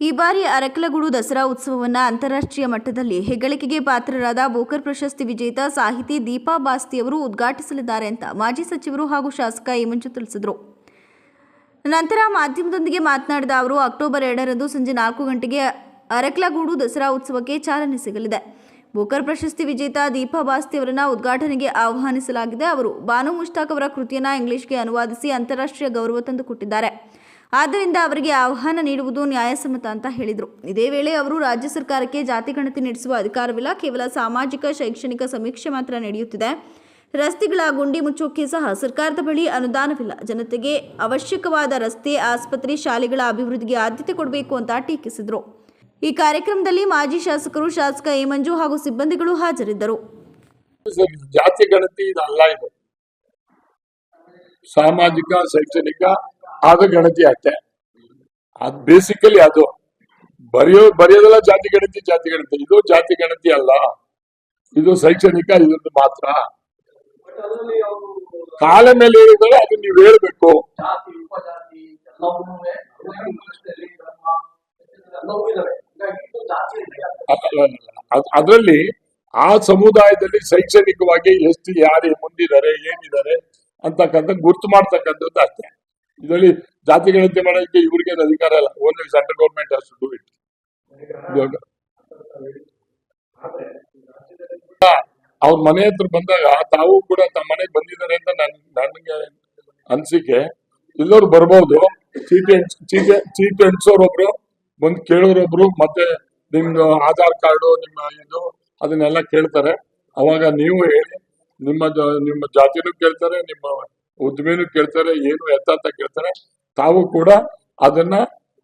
ಈ ಬಾರಿ ಅರಕಲಗೂಡು ದಸರಾ ಉತ್ಸವವನ್ನು ಅಂತಾರಾಷ್ಟ್ರೀಯ ಮಟ್ಟದಲ್ಲಿ ಹೆಗ್ಗಳಿಕೆಗೆ ಪಾತ್ರರಾದ ಬೋಕರ್ ಪ್ರಶಸ್ತಿ ವಿಜೇತ ಸಾಹಿತಿ ದೀಪಾ ಬಾಸ್ತಿಯವರು ಉದ್ಘಾಟಿಸಲಿದ್ದಾರೆ ಅಂತ ಮಾಜಿ ಸಚಿವರು ಹಾಗೂ ಶಾಸಕ ಹೇಮಂಜು ಮಂಜು ತಿಳಿಸಿದರು. ನಂತರ ಮಾಧ್ಯಮದೊಂದಿಗೆ ಮಾತನಾಡಿದ ಅವರು, ಅಕ್ಟೋಬರ್ ಎರಡರಂದು ಸಂಜೆ ನಾಲ್ಕು ಗಂಟೆಗೆ ಅರಕಲಗೂಡು ದಸರಾ ಉತ್ಸವಕ್ಕೆ ಚಾಲನೆ ಸಿಗಲಿದೆ. ಬೋಕರ್ ಪ್ರಶಸ್ತಿ ವಿಜೇತ ದೀಪಾ ಬಾಸ್ತಿ ಅವರನ್ನ ಉದ್ಘಾಟನೆಗೆ ಆಹ್ವಾನಿಸಲಾಗಿದೆ. ಅವರು ಬಾನು ಮುಷ್ತಾಕ್ ಅವರ ಕೃತಿಯನ್ನು ಇಂಗ್ಲಿಷ್ಗೆ ಅನುವಾದಿಸಿ ಅಂತಾರಾಷ್ಟ್ರೀಯ ಗೌರವ ತಂದುಕೊಟ್ಟಿದ್ದಾರೆ. ಆದ್ದರಿಂದ ಅವರಿಗೆ ಆಹ್ವಾನ ನೀಡುವುದು ನ್ಯಾಯಸಮ್ಮತ ಅಂತ ಹೇಳಿದರು. ಇದೇ ವೇಳೆ ಅವರು ರಾಜ್ಯ ಸರ್ಕಾರಕ್ಕೆ ಜಾತಿ ಗಣತಿ ನಡೆಸುವ ಅಧಿಕಾರವಿಲ್ಲ. ಕೇವಲ ಸಾಮಾಜಿಕ, ಶೈಕ್ಷಣಿಕ ಸಮೀಕ್ಷೆ ಮಾತ್ರ ನಡೆಯುತ್ತಿದೆ. ರಸ್ತೆಗಳ ಗುಂಡಿ ಮುಚ್ಚೋಕೆ ಸಹ ಸರ್ಕಾರದ ಬಳಿ ಅನುದಾನವಿಲ್ಲ. ಜನತೆಗೆ ಅವಶ್ಯಕವಾದ ರಸ್ತೆ, ಆಸ್ಪತ್ರೆ, ಶಾಲೆಗಳ ಅಭಿವೃದ್ಧಿಗೆ ಆದ್ಯತೆ ಕೊಡಬೇಕು ಅಂತ ಟೀಕಿಸಿದರು. ಈ ಕಾರ್ಯಕ್ರಮದಲ್ಲಿ ಮಾಜಿ ಶಾಸಕರು ಶಾಸಕ ಎ ಮಂಜು ಹಾಗೂ ಸಿಬ್ಬಂದಿಗಳು ಹಾಜರಿದ್ದರು. ಜಾತಿ ಗಣತಿ ಸಾಮಾಜಿಕ, ಶೈಕ್ಷಣಿಕ ಅದು ಗಣತಿ ಆಗ್ತೆ ಅದ್ ಬೇಸಿಕಲಿ ಅದು. ಬರೆಯೋ ಬರೆಯೋದೆಲ್ಲ ಜಾತಿ ಗಣತಿ ಜಾತಿ ಗಣತಿ. ಇದು ಜಾತಿ ಗಣತಿ ಅಲ್ಲ. ಇದು ಶೈಕ್ಷಣಿಕ ಇದೊಂದು ಮಾತ್ರ. ಕಾಲ ಮೇಲೆ ಹೇಳಿದ್ರೆ ಅದು ನೀವು ಹೇಳ್ಬೇಕು. ಅದ್ರಲ್ಲಿ ಆ ಸಮುದಾಯದಲ್ಲಿ ಶೈಕ್ಷಣಿಕವಾಗಿ ಎಷ್ಟು ಯಾರು ಮುಂದಿದ್ದಾರೆ ಏನಿದ್ದಾರೆ ಅಂತಕ್ಕಂಥ ಗುರ್ತು ಮಾಡ್ತಕ್ಕಂಥದ್ದು ಅಷ್ಟೇ. ಇದರಲ್ಲಿ ಜಾತಿ ಗಣತಿ ಮಾಡೋದಕ್ಕೆ ಇವ್ರಿಗೆ ಅಧಿಕಾರ ಇಲ್ಲ. Only central government has to do it ಅವ್ರ ಮನೆ ಹತ್ರ ಬಂದಾಗ ತಾವು ಕೂಡ ತಮ್ಮ ಮನೆಗೆ ಬಂದಿದ್ದಾರೆ ಅಂತ ನನ್ ನನಗೆ ಅನ್ಸಿಕೆ. ಎಲ್ಲರೂ ಬರ್ಬೋದು. ಚೀಟಿ ಅಂಟ್ಸ್- ಚೀಟಿ ಚೀಟಿ ಬಂದು ಕೇಳೋರೊಬ್ರು ಮತ್ತೆ ನಿಮ್ದು ಆಧಾರ್ ಕಾರ್ಡು ನಿಮ್ಮ ಇದು ಅದನ್ನೆಲ್ಲ ಕೇಳ್ತಾರೆ. ಅವಾಗ ನೀವು ಹೇಳಿ ನಿಮ್ಮ ನಿಮ್ಮ ಜಾತಿನೂ ಕೇಳ್ತಾರೆ ನಿಮ್ಮ ಉದ್ದಿಮೆನೂ ಕೇಳ್ತಾರೆ, ಏನು ಎತ್ತ ಅಂತ ಕೇಳ್ತಾರೆ, ತಾವು ಕೂಡ ಅದನ್ನ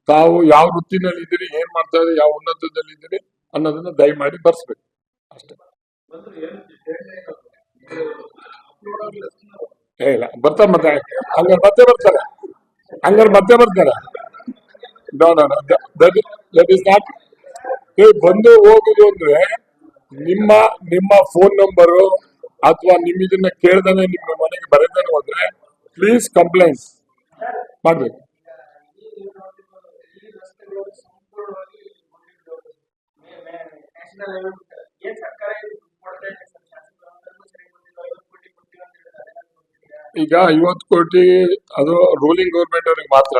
ತಾವು ಯಾವ ವೃತ್ತಿನಲ್ಲಿ ಇದ್ದೀರಿ ಏನ್ ಮಾಡ್ತಾ ಇದ್ದೀರಿ, ಯಾವ ಉನ್ನತದಲ್ಲಿ ಇದ್ದೀರಿ ಅನ್ನೋದನ್ನ ದಯಮಾಡಿ ಬರ್ಸ್ಬೇಕು. ಅಷ್ಟೇ. ಇಲ್ಲ, ಬರ್ತಾರೆ ಮತ್ತೆ. ಹಂಗಾರೆ ಮತ್ತೆ ಬರ್ತಾರೆ. ಹಂಗಾರೆ ಮತ್ತೆ ಬರ್ತಾರೆ. ನೋ ಬಂದು ಹೋಗುದು ಅಂದ್ರೆ ನಿಮ್ಮ ನಿಮ್ಮ ಫೋನ್ ನಂಬರು ಅಥವಾ ನಿಮ್ ಇದನ್ನ ಕೇಳ್ದಾನೆ ನಿಮ್ಮ ಮನೆಗೆ ಬರೆದಾನೆ ಹೋದ್ರೆ ಪ್ಲೀಸ್ ಕಂಪ್ಲೇಂಟ್ ಮಾಡ್ಬೇಕು? ಈಗ ಐವತ್ತು ಕೋಟಿ ಅದು ರೂಲಿಂಗ್ ಗೌರ್ಮೆಂಟ್ ಅವ್ರಿಗೆ ಮಾತ್ರ.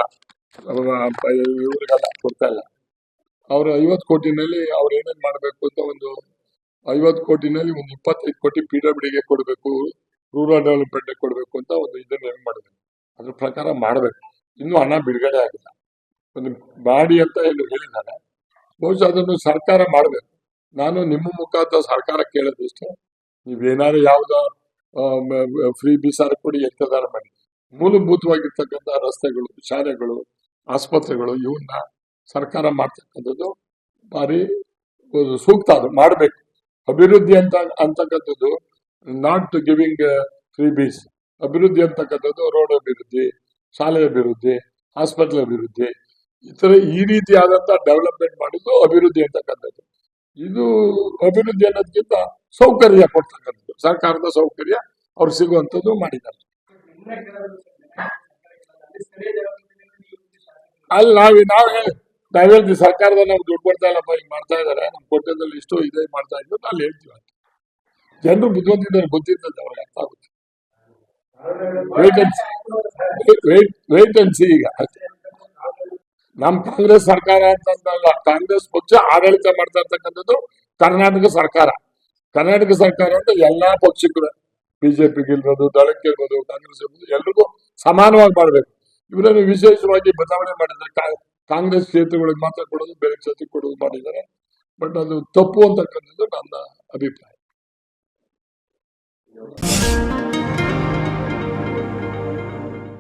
ಇವ್ರಿಗೆಲ್ಲ ಕೊಡ್ತಾ ಇಲ್ಲ. ಅವ್ರ ಐವತ್ತು ಕೋಟಿನಲ್ಲಿ ಅವ್ರು ಏನೇನ್ ಮಾಡ್ಬೇಕು ಅಂತ ಒಂದು ಐವತ್ತು ಕೋಟಿನಲ್ಲಿ ಒಂದು ಇಪ್ಪತ್ತೈದು ಕೋಟಿ ಪಿ ಡಬ್ಲ್ಯೂ ಡಿಗೆ ಕೊಡಬೇಕು. ರೂರಲ್ ಡೆವಲಪ್ಮೆಂಟ್ ಕೊಡಬೇಕು ಅಂತ ಒಂದು ಇದನ್ನ ಏನು ಮಾಡಿದೆ ಅದ್ರ ಪ್ರಕಾರ ಮಾಡ್ಬೇಕು. ಇನ್ನೂ ಹಣ ಬಿಡುಗಡೆ ಆಗಿಲ್ಲ. ಒಂದು ಮಾಡಿ ಅಂತ ಏನು ಹೇಳಿದ್ದಾರೆ ಬಹುಶಃ ಅದನ್ನು ಸರ್ಕಾರ ಮಾಡಬೇಕು. ನಾನು ನಿಮ್ಮ ಮುಖಾಂತರ ಸರ್ಕಾರ ಕೇಳೋದಿಷ್ಟೇ, ನೀವೇನಾದ್ರು ಯಾವುದೋ ಫ್ರೀ ಬಿಸಾರ ಕೊಡಿ ಎಂತದಾರ ಮಾಡಿ. ಮೂಲಭೂತವಾಗಿರ್ತಕ್ಕಂಥ ರಸ್ತೆಗಳು, ಶಾಲೆಗಳು, ಆಸ್ಪತ್ರೆಗಳು ಇವನ್ನ ಸರ್ಕಾರ ಮಾಡ್ತಕ್ಕಂಥದ್ದು ಭಾರಿ ಸೂಕ್ತ ಅದು. ಮಾಡಬೇಕು. ಅಭಿವೃದ್ಧಿ ಅಂತ, ಅಂತಕ್ಕಂಥದ್ದು ನಾಟ್ ಗಿವಿಂಗ್ ಫ್ರೀ ಬೀಸ್ ಅಭಿವೃದ್ಧಿ ಅಂತಕ್ಕಂಥದ್ದು ರೋಡ್ ಅಭಿವೃದ್ಧಿ, ಶಾಲೆ ಅಭಿವೃದ್ಧಿ ಹಾಸ್ಪಿಟಲ್ ಅಭಿವೃದ್ಧಿ. ಈ ಥರ ಈ ರೀತಿಯಾದಂಥ ಡೆವಲಪ್ಮೆಂಟ್ ಮಾಡಿದ್ದು ಅಭಿವೃದ್ಧಿ ಅಂತಕ್ಕಂಥದ್ದು. ಇದು ಅಭಿವೃದ್ಧಿ ಅನ್ನೋದಕ್ಕಿಂತ ಸೌಕರ್ಯ ಕೊಡ್ತಕ್ಕಂಥದ್ದು. ಸರ್ಕಾರದ ಸೌಕರ್ಯ ಅವ್ರು ಸಿಗುವಂಥದ್ದು ಮಾಡಿದ್ದಾರೆ. ಅಲ್ಲಿ ನಾವು ನೀವು ನಾವ್ ನಾವ್ ಹೇಳಿ ನಾವ್ ಹೇಳ್ತೀವಿ ಸರ್ಕಾರದ ನಾವು ದುಡ್ಡು ಕೊಡ್ತಾ ಇಲ್ಲಪ್ಪ ಈಗ ಮಾಡ್ತಾ ಇದಾರೆ ನಮ್ ಕೊಟ್ಟದಲ್ಲಿ ಇಷ್ಟು ಇದೇ ಮಾಡ್ತಾ ಇದ್ದು ಅಲ್ಲಿ ಹೇಳ್ತೀವಿ. ಜನರು ಬುದ್ಧಿವಂತಿದ್ದಾರೆ ಗೊತ್ತಿರ್ತದೆ ಅವ್ರಿಗೆ ಅರ್ಥ ಆಗುತ್ತೆ. ವೇಟ್ ಈಗ. ನಮ್ ಕಾಂಗ್ರೆಸ್ ಸರ್ಕಾರ ಅಂತಂದಲ್ಲ, ಕಾಂಗ್ರೆಸ್ ಪಕ್ಷ ಆಡಳಿತ ಮಾಡ್ತಾ ಇರ್ತಕ್ಕಂಥದ್ದು ಕರ್ನಾಟಕ ಸರ್ಕಾರ. ಕರ್ನಾಟಕ ಸರ್ಕಾರ ಅಂತ ಎಲ್ಲಾ ಪಕ್ಷಕ್ಕೂ ಬಿಜೆಪಿಗೆ ಇರ್ಬೋದು, ದಳಕ್ಕೆ ಇರ್ಬೋದು, ಕಾಂಗ್ರೆಸ್ ಇರ್ಬೋದು, ಎಲ್ರಿಗೂ ಸಮಾನವಾಗಿ ಮಾಡಬೇಕು. ಇವರನ್ನು ವಿಶೇಷವಾಗಿ ಬದಲಾವಣೆ ಮಾಡಿದ್ದಾರೆ ಕಾಂಗ್ರೆಸ್ ಕ್ಷೇತ್ರಗಳಿಗೆ ಮಾತ್ರ ಕೊಡೋದು, ಬೇರೆ ಕ್ಷೇತ್ರಕ್ಕೆ ಕೊಡೋದು ಮಾಡಿದ್ದಾರೆ. ಬಟ್ ಅದು ತಪ್ಪು ಅಂತಕ್ಕಂಥದ್ದು ನನ್ನ ಅಭಿಪ್ರಾಯ. Thank you.